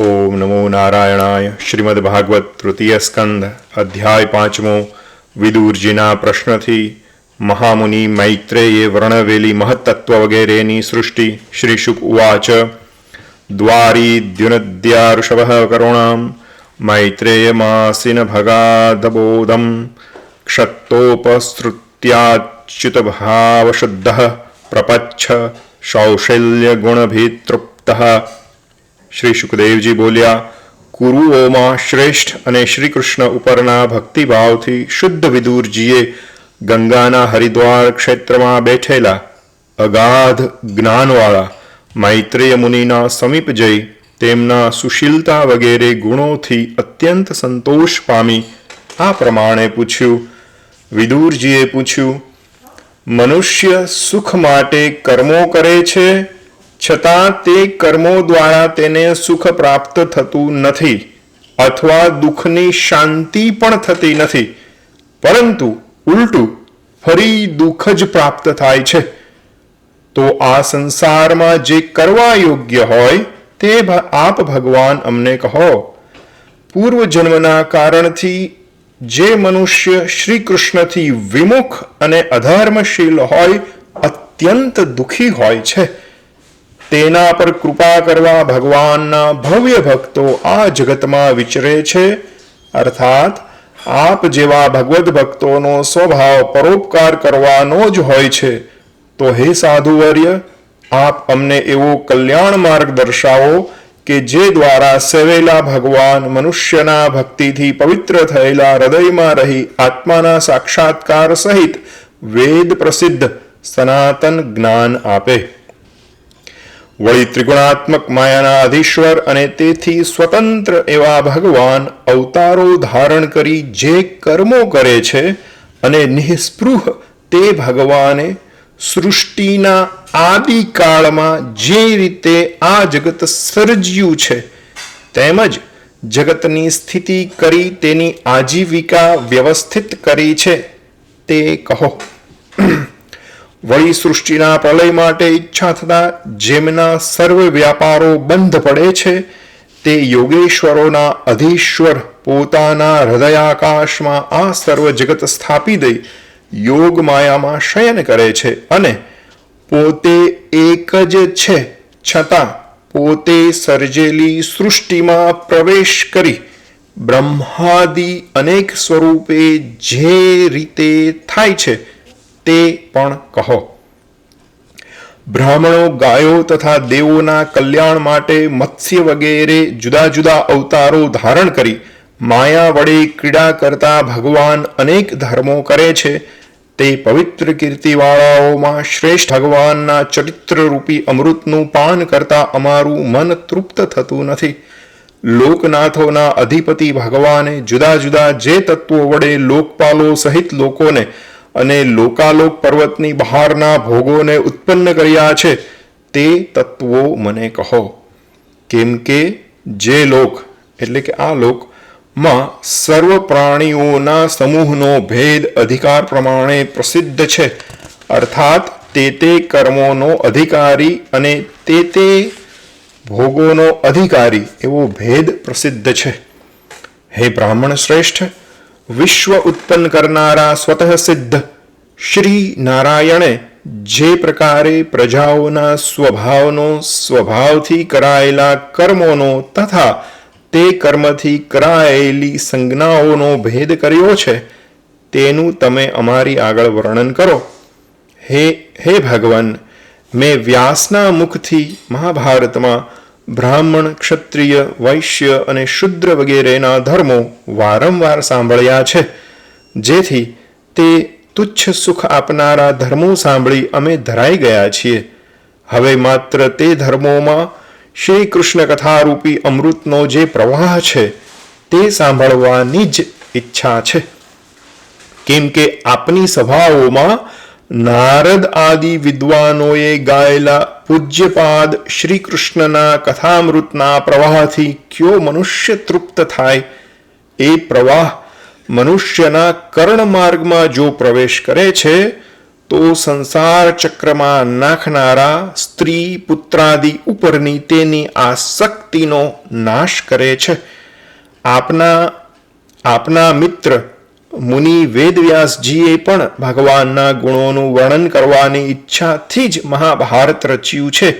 ઓમ નમો નારાયણાય. શ્રીમદ ભાગવત તૃતીય સ્કંદ, અધ્યાય પાંચમો. વિદુરજીના પ્રશ્નથી મહામુનિ મૈત્રેયે વર્ણવેલી મહત્તત્વ વગેરેની સૃષ્ટિ. શ્રી શુક ઉવાચ, દ્વારી દ્યુનદ્યાઋષભ કરુણામ, મૈત્રેયમાસિન ભગાદબોધમ ક્ષત્તોપસૃત્યાચ્યુત ભાવશુદ્ધ પ્રપચ્છ શૌશલ્યગુણભીતૃપ્તઃ શ્રી સુખદેવજી બોલ્યા કુરુઓમાં શ્રેષ્ઠ અને શ્રી કૃષ્ણ ઉપરના ભક્તિભાવથી શુદ્ધ વિદુરજીએ ગંગાના હરિદ્વાર ક્ષેત્રમાં બેઠેલા અગાધ જ્ઞાનવાળા મૈત્રેય મુનિના સમીપ જઈ તેમના સુશીલતા વગેરે ગુણોથી અત્યંત સંતોષ પામી આ પ્રમાણે પૂછ્યું. વિદુરજીએ પૂછ્યું, મનુષ્ય સુખ માટે કર્મો કરે છે? છતાં તે કર્મો દ્વારા તેને સુખ પ્રાપ્ત થતું નથી અથવા દુઃખની શાંતિ પણ થતી નથી. પરંતુ ઉલટું ફરી દુઃખ જ પ્રાપ્ત થાય છે. તો આ સંસારમાં જે કરવા યોગ્ય હોય તે આપ ભગવાન અમને કહો. પૂર્વ જન્મના કારણથી જે મનુષ્ય શ્રી કૃષ્ણથી વિમુખ અને અધર્મશીલ હોય, અત્યંત દુઃખી હોય છે. તેના પર કૃપા કરવા ભગવાનના ભવ્ય ભક્તો આ જગતમાં વિચરે છે. અર્થાત, આપ જેવા ભગવદ્ ભક્તોનો સ્વભાવ પરોપકાર કરવાનો જ હોય છે. તો હે સાધુવર્ય, આપ અમને એવો કલ્યાણ માર્ગ દર્શાવો કે જે દ્વારા સેવેલા ભગવાન મનુષ્યના ભક્તિથી પવિત્ર થયેલા હૃદયમાં રહી આત્માના સાક્ષાત્કાર સહિત વેદ પ્રસિદ્ધ સનાતન જ્ઞાન આપે. વળી ત્રિગુણાત્મક માયાના અધીશ્વર અને તેથી સ્વતંત્ર એવા ભગવાન અવતારો ધારણ કરી જે કર્મો કરે છે અને નિઃસ્પૃહ તે ભગવાને સૃષ્ટિના આદિકાળમાં જે રીતે આ જગત સર્જ્યું છે, તેમજ જગતની સ્થિતિ કરી તેની આજીવિકા વ્યવસ્થિત કરી છે, તે કહો. વળી સૃષ્ટિના પ્રલય માટે ઈચ્છા થતા જેમના સર્વ વ્યાપારો બંધ પડે છે, તે યોગેશ્વરોના અધીશ્વર પોતાના હૃદયાકાશમાં આ સર્વ જગત સ્થાપી દઈ યોગ માયામાં શયન કરે છે અને પોતે એક જ છે છતાં પોતે સર્જેલી સૃષ્ટિમાં પ્રવેશ કરી બ્રહ્માદિ અનેક સ્વરૂપે જે રીતે થાય છે તે પણ કહો. બ્રાહ્મણો ગાયો તથા દેવોના કલ્યાણ માટે મત્સ્ય વગેરે જુદા જુદા અવતારો ધારણ કરી માયા વડે ક્રીડા કરતા ભગવાન અનેક ધર્મો કરે છે. તે પવિત્ર કીર્તિવાળાઓમાં શ્રેષ્ઠ ભગવાનના ચરિત્ર રૂપી અમૃતનું પાન કરતા અમારું મન તૃપ્ત થતું નથી. લોકનાથોના અધિપતિ ભગવાને જુદા જુદા જે તત્વો વડે લોકપાલો સહિત લોકોને અને લોકાલોક પર્વતની બહારના ભોગોને ઉત્પન્ન કર્યા છે, તે તત્વો મને કહો. કેમ કે જે લોક, એટલે કે આ લોકમાં સર્વ પ્રાણીઓના સમૂહનો ભેદ અધિકાર પ્રમાણે પ્રસિદ્ધ છે. અર્થાત તે તે કર્મોનો અધિકારી અને તે તે ભોગોનો અધિકારી એવો ભેદ પ્રસિદ્ધ છે. હે બ્રાહ્મણ શ્રેષ્ઠ વિશ્વ ઉત્પન્ન કરનારા સ્વતઃ સિદ્ધ શ્રી નારાયણે જે પ્રકારે પ્રજાઓના સ્વભાવનો સ્વભાવથી કરાયેલા કર્મોનો તથા તે કર્મથી કરાયેલી સંજ્ઞાઓનો ભેદ કર્યો છે તેનું તમે અમારી આગળ વર્ણન કરો હે હે ભગવાન મેં વ્યાસના મુખથી મહાભારતમાં બ્રાહ્મણ, ક્ષત્રિય, વૈશ્ય અને શુદ્ર વગેરેના ધર્મો વારંવાર સાંભળ્યા છે. જેથી તે તુચ્છ સુખ આપનારા ધર્મો સાંભળી અમે ધરાઈ ગયા છીએ. હવે માત્ર તે ધર્મોમાં શ્રી કૃષ્ણ કથારૂપી અમૃતનો જે પ્રવાહ છે, તે સાંભળવાની જ ઈચ્છા છે. કેમ કે આપની સભાઓમાં નારદ આદિ વિદ્વાનોએ ગાયેલા પૂજ્યપાદ શ્રી કૃષ્ણના કથામૃતના પ્રવાહથી કયો મનુષ્ય તૃપ્ત થાય એ પ્રવાહ મનુષ્યના કર્ણ માર્ગમાં જો પ્રવેશ કરે છે તો સંસાર ચક્રમાં નાખનારા સ્ત્રી પુત્રાદિ ઉપરની તેની આસક્તિનો નાશ કરે છે આપના આપના મિત્ર મુનિ વેદવ્યાસજીએ પણ ભગવાનના ગુણોનું વર્ણન કરવાની ઈચ્છાથી જ મહાભારત રચ્યું છે,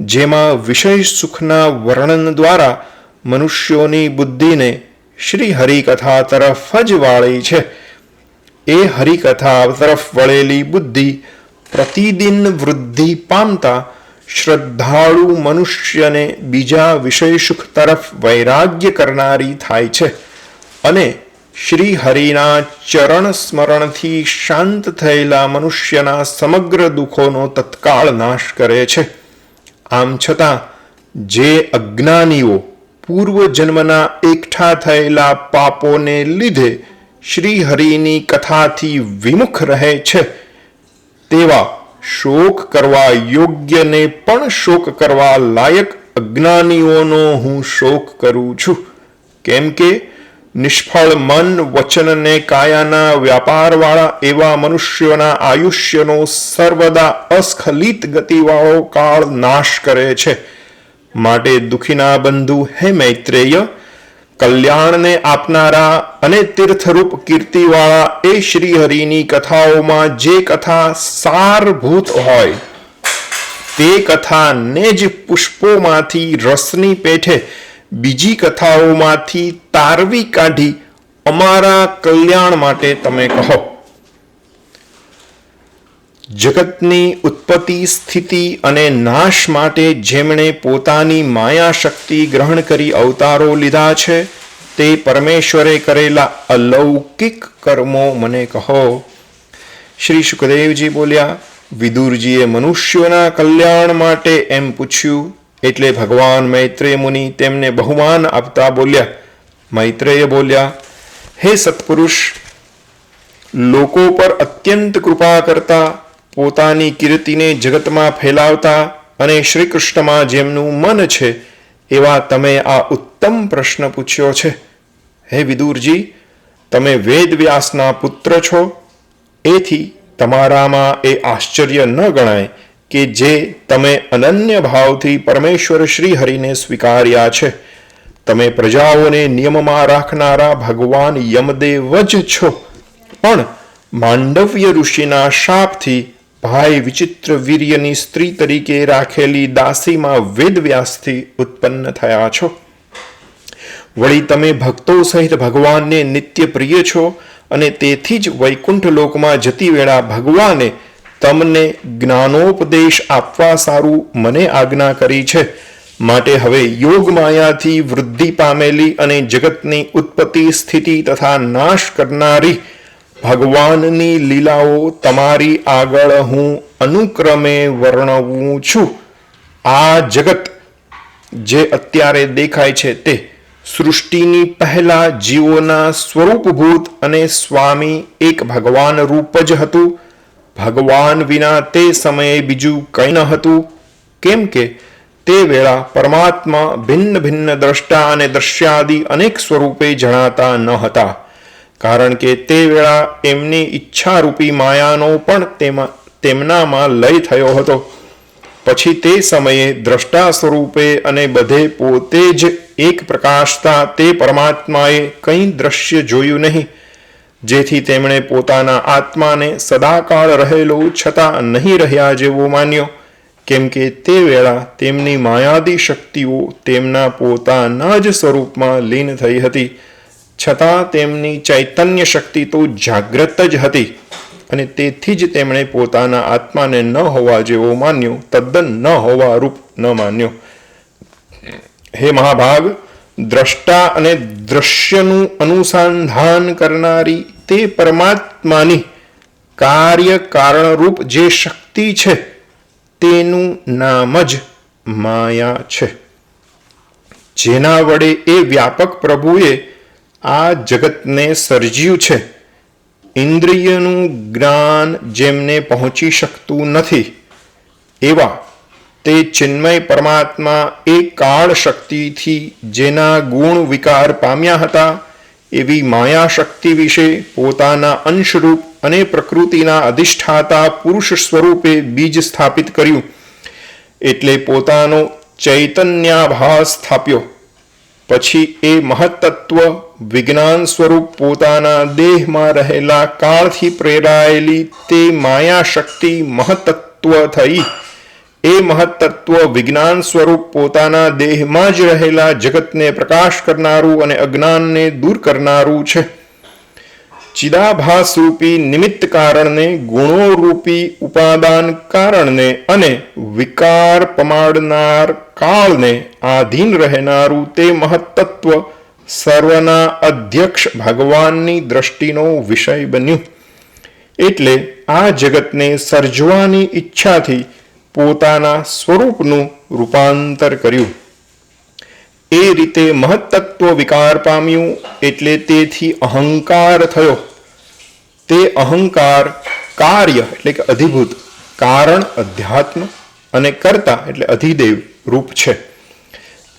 જેમાં વિષય સુખના વર્ણન દ્વારા મનુષ્યોની બુદ્ધિને શ્રી હરિકથા તરફ જ વાળી છે. એ હરિકથા તરફ વળેલી બુદ્ધિ પ્રતિદિન વૃદ્ધિ પામતા શ્રદ્ધાળુ મનુષ્યને બીજા વિષય સુખ તરફ વૈરાગ્ય કરનારી થાય છે અને શ્રી હરિના ચરણ સ્મરણથી શાંત થયેલા મનુષ્યના સમગ્ર દુઃખોનો તત્કાળ નાશ કરે છે. આમ છતાં, જે અજ્ઞાનીઓ પૂર્વ જન્મના એકઠા થયેલા પાપોને લીધે શ્રી હરિની કથાથી વિમુખ રહે છે, તેવા શોક કરવા યોગ્યને પણ શોક કરવા લાયક અજ્ઞાનીઓનો હું શોક કરું છું. કેમ કે નિષ્ફળ મન વચન ને કાયાના વ્યાપારવાળા એવા મનુષ્યોના આયુષ્યનો સર્વદા અસ્ખલિત ગતિવાળો કાળ નાશ કરે છે. માટે દુખીના બંધુ હે મૈત્રેય, કલ્યાણને આપનારા અને તીર્થરૂપ કીર્તિવાળા એ શ્રીહરિની કથાઓમાં જે કથા સારભૂત હોય, તે કથાને જ પુષ્પોમાંથી રસની પેઠે બીજી કથાઓમાંથી તારવી કાઢી અમારા કલ્યાણ માટે તમે કહો. જગતની ઉત્પત્તિ, સ્થિતિ અને નાશ માટે જેમણે પોતાની માયા શક્તિ ગ્રહણ કરી અવતારો લીધા છે, તે પરમેશ્વરે કરેલા અલૌકિક કર્મો મને કહો. શ્રી સુખદેવજી બોલ્યા, વિદુરજીએ મનુષ્યોના કલ્યાણ માટે એમ પૂછ્યું એટલે ભગવાન મૈત્રેય મુનિ તેમને બહુમાન આપતા બોલ્યા, મૈત્રેય બોલ્યા, હે સત્પુરુષ, લોકો પર અત્યંત કૃપા કરતા પોતાની કીર્તિને જગતમાં ફેલાવતા અને શ્રી કૃષ્ણમાં જેમનું મન છે એવા તમે આ ઉત્તમ પ્રશ્ન પૂછ્યો છે. હે વિદુરજી, તમે વેદવ્યાસના પુત્ર છો, એથી તમારામાં એ આશ્ચર્ય ન ગણાય. કે જે તમે અનન્ય ભાવથી પરમેશ્વર શ્રી હરિને સ્વીકાર્યા છે. તમે પ્રજાઓને નિયમમાં રાખનારા ભગવાન યમદેવ જ છો. પણ માંડવ્ય ઋષિના શાપથી ભાઈ વિચિત્ર વીર્યની સ્ત્રી તરીકે રાખેલી દાસીમાં વેદવ્યાસથી ઉત્પન્ન થયા છો. વળી તમે ભક્તો સહિત ભગવાનને નિત્ય પ્રિય છો અને તેથી જ વૈકુંઠ લોકમાં જતી વેળા ભગવાને તમને જ્ઞાનોપદેશ આપવા સારું મને આજ્ઞા કરી છે. માટે હવે યોગ માયાથી વૃદ્ધિ પામેલી અને જગતની ઉત્પત્તિ સ્થિતિ તથા નાશ કરનારી ભગવાનની લીલાઓ તમારી આગળ હું અનુક્રમે વર્ણવું છું. આ જગત જે અત્યારે દેખાય છે તે સૃષ્ટિની પહેલા જીવોના સ્વરૂપભૂત અને સ્વામી એક ભગવાન રૂપ જ હતું. ભગવાન વિના તે સમયે બીજું કંઈ ન હતું. કેમ કે તે વેળા પરમાત્મા ભિન્ન ભિન્ન દ્રષ્ટા અને દ્રશ્યાદિ અનેક સ્વરૂપે જણાતા ન હતા. કારણ કે તે વેળા એમની ઈચ્છારૂપી માયાનો પણ તેમાં, તેમનામાં લય થયો હતો. પછી તે સમયે દ્રષ્ટા સ્વરૂપે અને બધે પોતે જ એક પ્રકાશતા તે પરમાત્માએ કંઈ દ્રશ્ય જોયું નહીં. જેથી તેમણે પોતાના આત્માને સદાકાળ રહેલો છતાં નહીં રહ્યા જેવો માન્યો. કેમ કે તે વેળા તેમની માયાદી શક્તિઓ તેમના પોતાના જ સ્વરૂપમાં લીન થઈ હતી. છતાં તેમની ચૈતન્ય શક્તિ તો જાગ્રત જ હતી અને તેથી જ તેમણે પોતાના આત્માને ન હોવા જેવો માન્યો, તદ્દન ન હોવા રૂપ ન માન્યો. હે મહાભાગ દ્રષ્ટા અને દ્રશ્યનું અનુસંધાન કરનારી તે પરમાત્માની કાર્ય કારણરૂપ જે શક્તિ છે, તેનું નામ જ માયા છે. જેના વડે એ વ્યાપક પ્રભુએ આ જગતને સર્જ્યું છે. ઇન્દ્રિયનું જ્ઞાન જેમને પહોંચી શકતું નથી, એવા તે ચિન્મય પરમાત્મા એ કાળ શક્તિથી જેના ગુણ વિકાર પામ્યા હતા, એવી માયા શક્તિ વિશે પોતાના અંશરૂપ અને પ્રકૃતિના અધિષ્ઠાતા પુરુષ સ્વરૂપે બીજ સ્થાપિત કર્યું. એટલે પોતાનો ચૈતન્યાભાસ સ્થાપ્યો. પછી એ મહત્તત્વ વિજ્ઞાન સ્વરૂપ પોતાના દેહમાં રહેલા કાળથી પ્રેરાયેલી તે માયા શક્તિ મહત્તત્વ થઈ. એ મહત્તત્વ વિજ્ઞાન સ્વરૂપ પોતાના દેહમાં જ રહેલા જગતને પ્રકાશ કરનારું અને અજ્ઞાનને દૂર કરનારું છે. ચિદાભાસ રૂપી નિમિત્ત કારણને ગુણો રૂપી ઉપાદાન કારણને અને વિકાર પમાડનાર કાળને આધીન રહેનારું તે મહત્તત્વ સર્વના અધ્યક્ષ ભગવાનની દ્રષ્ટિનો વિષય બન્યું. એટલે આ જગતને સર્જવાની ઈચ્છાથી પોતાના સ્વરૂપનું રૂપાંતર કર્યું. એ રીતે મહત્તત્વ વિકાર પામ્યું એટલે તેથી અહંકાર થયો. તે અહંકાર કાર્ય એટલે કે અધિભૂત, કારણ અધ્યાત્મ અને કર્તા એટલે અધિદેવ રૂપ છે.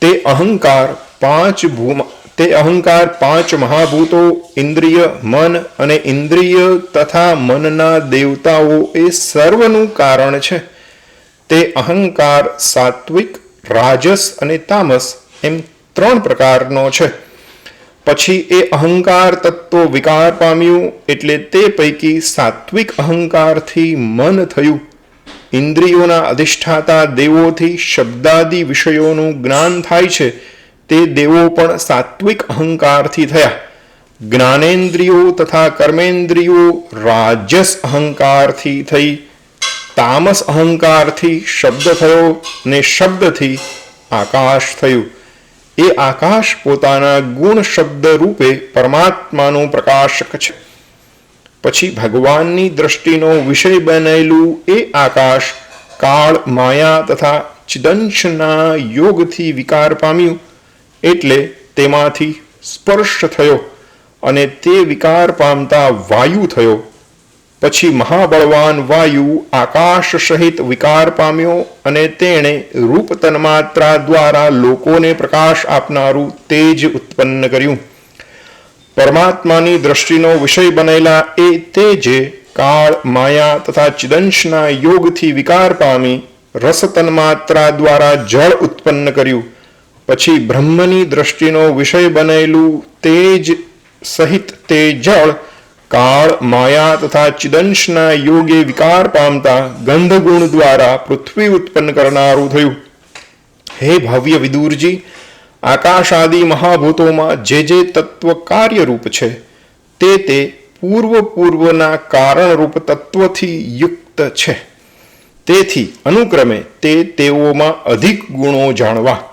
તે અહંકાર પાંચ ભૂમા, તે અહંકાર પાંચ મહાભૂતો, ઇન્દ્રિય, મન અને ઇન્દ્રિય તથા મનના દેવતાઓ એ સર્વનું કારણ છે. તે અહંકાર, સાત્વિક, રાજસ અને તામસ એમ ત્રણ પ્રકારનો છે. પછી એ અહંકાર તત્વ વિકાર પામ્યું એટલે તે પૈકી સાત્વિક અહંકારથી મન થયું. ઇન્દ્રિયોના અધિષ્ઠાતા દેવોથી શબ્દાદિ વિષયોનું જ્ઞાન થાય છે. તે દેવો પણ સાત્વિક અહંકારથી થયા. જ્ઞાનેન્દ્રિયો તથા કર્મેન્દ્રિયો રાજસ અહંકારથી થઈ. તામસ અહંકારથી શબ્દ થયો ને શબ્દથી આકાશ થયું. એ આકાશ પોતાના ગુણ શબ્દ રૂપે પરમાત્માનું પ્રકાશક છે. પછી ભગવાનની દ્રષ્ટિનો વિષય બનેલું એ આકાશ કાળ માયા તથા ચિદંશના યોગથી વિકાર પામ્યું. એટલે તેમાંથી સ્પર્શ થયો અને તે વિકાર પામતા વાયુ થયો. પછી મહાબળવાન વાયુ આકાશ સહિત વિકાર પામ્યો અને તેણે રૂપ તન્માત્રા દ્વારા લોકોને પ્રકાશ આપનારું તેજ ઉત્પન્ન કર્યું. પરમાત્માની દ્રષ્ટિનો વિષય બનેલા એ તેજે કાળ, માયા તથા ચિદંશના યોગથી વિકાર પામી રસ તન્માત્રા દ્વારા જળ ઉત્પન્ન કર્યું. પછી બ્રહ્મની દ્રષ્ટિનો વિષય બનેલું તેજ સહિત તે જળ કાળ, માયા તથા ચિદંશના યોગે વિકાર પામતા ગંધગુણ દ્વારા પૃથ્વી ઉત્પન્ન કરનારું થયું. હે ભવ્ય વિદુરજી, આકાશ મહાભૂતોમાં જે જે તત્વ કાર્યરૂપ છે, તે તે પૂર્વ પૂર્વના કારણરૂપ તત્વથી યુક્ત છે. તેથી અનુક્રમે તે તેઓમાં અધિક ગુણો જાણવા.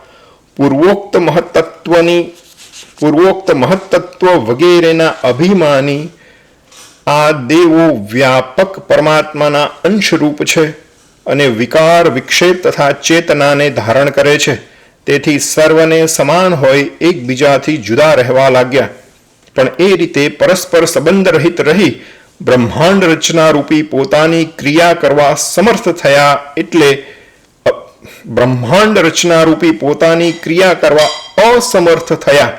પૂર્વોક્ત મહત્તત્વની, પૂર્વોક્ત મહત્તત્વ વગેરેના અભિમાની આ દેવો વ્યાપક પરમાત્માના અંશરૂપ છે અને વિકાર, વિક્ષેપ તથા ચેતનાને ધારણ કરે છે. તેથી સર્વને સમાન હોય એકબીજાથી જુદા રહેવા લાગ્યા. પણ એ રીતે પરસ્પર સંબંધ રહિત રહી બ્રહ્માંડ રચના રૂપી પોતાની ક્રિયા કરવા સમર્થ થયા એટલે બ્રહ્માંડ રચના રૂપી પોતાની ક્રિયા કરવા અસમર્થ થયા.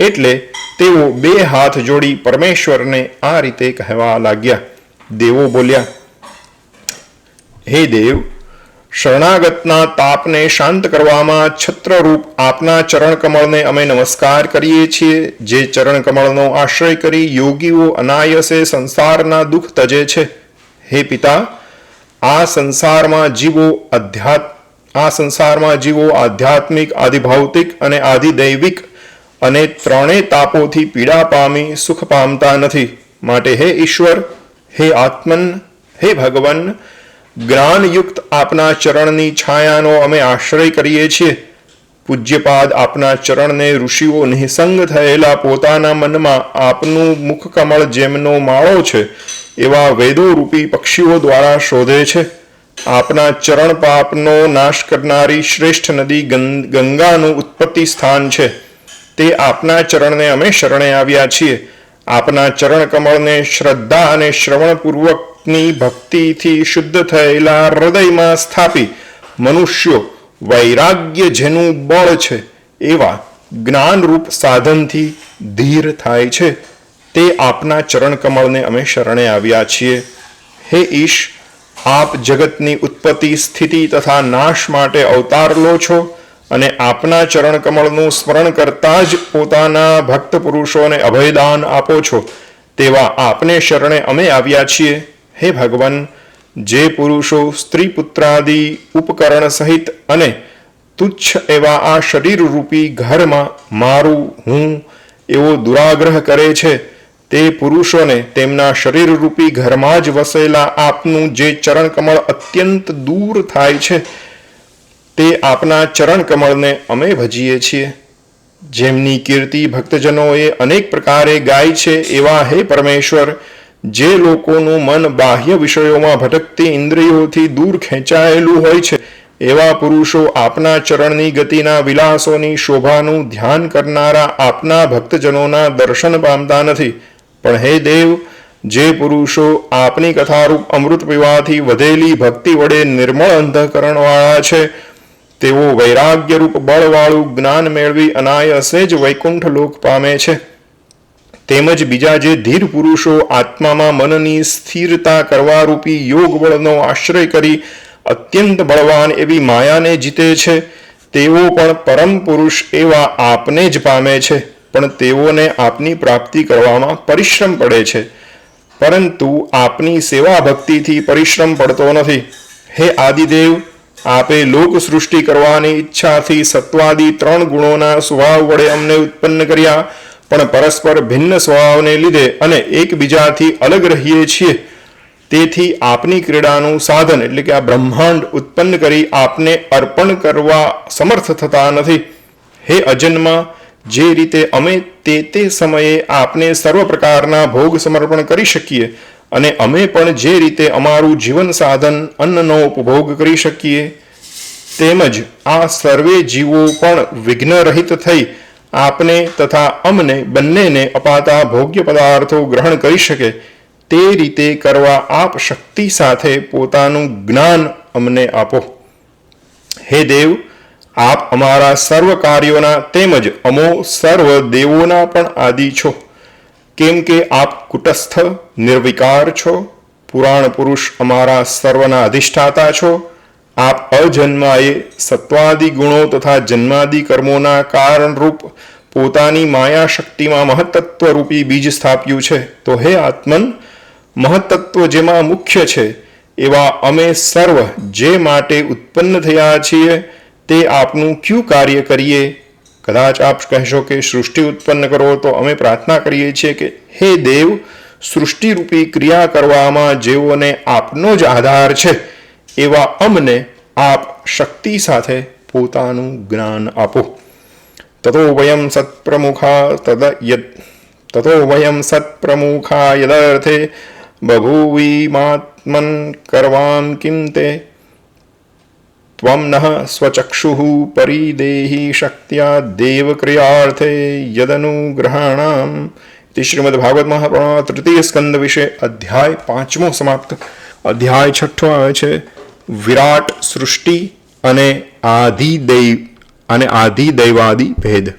એટલે તેઓ બે હાથ જોડી પરમેશ્વરને આ રીતે કહેવા લાગ્યા. દેવો બોલ્યા, હે દેવ, શરણાગતના તાપને શાંત કરવામાં છત્રરૂપ આપના ચરણ કમળને અમે નમસ્કાર કરીએ છીએ, જે ચરણકમળનો આશ્રય કરી યોગીઓ અનાયસે સંસારના દુઃખ તજે છે. હે પિતા, આ સંસારમાં જીવો અધ્યાત્મ, આ સંસારમાં જીવો આધ્યાત્મિક, આધિભૌતિક અને આધિદૈવિક અને ત્રણેય તાપોથી પીડા પામી, સુખ પામતા નથી. માટે હે ઈશ્વર, હે આત્મન, હે ભગવાન જ્ઞાનયુક્ત આપના ચરણની છાયાનો અમે આશ્રય કરીએ છીએ. પૂજ્યપાદ આપના ચરણને ઋષિઓ નિસંગ થયેલા પોતાના મનમાં આપનું મુખકમળ જેમનો માળો છે, એવા વેદો રૂપી પક્ષીઓ દ્વારા શોધે છે. આપના ચરણ પાપનો નાશ કરનારી શ્રેષ્ઠ નદી ગંગાનું ઉત્પત્તિ સ્થાન છે. તે આપના ચરણને અમે શરણે આવ્યા છીએ. આપના ચરણ કમળને શ્રદ્ધા અને શ્રવણપૂર્વકની ભક્તિથી શુદ્ધ થયેલા હૃદયમાં સ્થાપી. મનુષ્યો, વૈરાગ્ય જેનું બળ છે, એવા જ્ઞાનરૂપ સાધનથી ધીર થાય છે. તે આપના ચરણ કમળને અમે શરણે આવ્યા છીએ. હે ઈશ, આપ જગતની ઉત્પત્તિ સ્થિતિ તથા નાશ માટે અવતાર લો છો. અને આપના ચરણ કમળનું સ્મરણ કરતા જ પોતાના ભક્ત પુરુષોને અભયદાન આપો છો. તેવા આપને શરણે અમે આવ્યા છીએ. હે ભગવાન, જે પુરુષો, સ્ત્રી પુત્રાદિ, ઉપકરણ સહિત અને તુચ્છ એવા આ શરીર રૂપી ઘરમાં મારું, હું, એવો દુરાગ્રહ કરે છે, તે પુરુષોને તેમના શરીર રૂપી ઘરમાં જ વસેલા આપનું જે ચરણકમળ અત્યંત દૂર થાય છે તે આપના ચરણ કમળને અમે ભજીએ છીએ. જેમની કીર્તિ ભક્તજનોએ અનેક પ્રકારે ગાય છે એવા હે પરમેશ્વર, જે લોકોનું મન બાહ્ય વિષયોમાં ભટકતી ઇન્દ્રિયોથી દૂર ખેંચાયેલું હોય છે, એવા પુરુષો આપના ચરણની ગતિના વિલાસોની શોભાનું ધ્યાન કરનારા આપના ભક્તજનોના દર્શન પામતા નથી. પણ હે દેવ, જે પુરુષો આપની કથારૂપ અમૃત પીવાથી વધેલી ભક્તિ વડે નિર્મળ અંધકરણવાળા છે તેઓ વૈરાગ્યરૂપ બળવાળું જ્ઞાન મેળવી અનાયસે જ વૈકુંઠ લોક પામે છે. તેમજ બીજા જે ધીર પુરુષો આત્મામાં મનની સ્થિરતા કરવા રૂપી યોગ બળનો આશ્રય કરી અત્યંત બળવાન એવી માયાને જીતે છે. તેઓ પણ પરમ પુરુષ એવા આપને જ પામે છે, પણ તેઓને આપની પ્રાપ્તિ કરવામાં પરિશ્રમ પડે છે. પરંતુ આપની સેવા ભક્તિથી પરિશ્રમ પડતો નથી. હે આદિદેવ આપે લોક સૃષ્ટિ કરવાની ઈચ્છાથી સત્વાદી ત્રણ ગુણોના સ્વભાવ વડે અમને ઉત્પન્ન કર્યા. પણ પરસ્પર ભિન્ન સ્વભાવને લીધે અને એકબીજાથી અલગ રહીએ છીએ. તેથી આપની ક્રીડાનું સાધન એટલે કે આ બ્રહ્માંડ ઉત્પન્ન કરી આપને અર્પણ કરવા સમર્થ થતા નથી. હે અજન્મા, જે રીતે અમે તે તે સમયે આપને સર્વ પ્રકારના ભોગ સમર્પણ કરી શકીએ અને અમે પણ જે રીતે અમારું જીવન સાધન અન્નનો ઉપભોગ કરી શકીએ, તેમજ આ સર્વે જીવો પણ વિઘ્ન રહિત થઈ આપને તથા અમને બંનેને અપાતા ભોગ્ય પદાર્થો ગ્રહણ કરી શકે, તે રીતે કરવા આપ શક્તિ સાથે પોતાનું જ્ઞાન અમને આપો. હે દેવ, આપ અમારા સર્વ કાર્યોના તેમજ અમો સર્વ દેવોના પણ આદિ છો. કેમ કે આપ કુટસ્થ, નિર્વિકાર છો, પુરાણ પુરુષ અમારા સર્વના અધિષ્ઠાતા છો. આપ અજન્માએ સત્વાદિ ગુણો તથા જન્માદિ કર્મોના કારણરૂપ પોતાની માયા શક્તિમાં મહત્તત્વરૂપી બીજ સ્થાપ્યું છે. તો હે આત્મન, મહત્તત્વ જેમાં મુખ્ય છે, એવા અમે સર્વ જે માટે ઉત્પન્ન થયા છીએ, તે આપનું ક્યું કાર્ય કરીએ? કદાચ આપ કહેશો કે સૃષ્ટિ ઉત્પન્ન કરો, તો અમે પ્રાર્થના કરીએ છીએ કે હે દેવ, સૃષ્ટિરૂપી ક્રિયા કરવામાં જેઓને આપનો જ આધાર છે, એવા અમને આપ શક્તિ સાથે પોતાનું જ્ઞાન આપો. તતો વયમ સત્પ્રમુખા તદ યદ, તતો વયમ સત્પ્રમુખા યદર્થે બભૂવીમાત્મન કરવામ કિમ તે ત્વમ સ્વચક્ષુ પરિદેહી શક્ત્યા દેવક્રિયાર્થે યદનુગ્રહાણામ તે શ્રીમદ ભાગવત મહાપ્રણા તૃતીય સ્કંદ વિશે અધ્યાય પાંચમો સમાપ્ત અધ્યાય છઠ્ઠો આવે છે વિરાટ સૃષ્ટિ અને આધિદૈવ અને આધિદૈવાદી ભેદ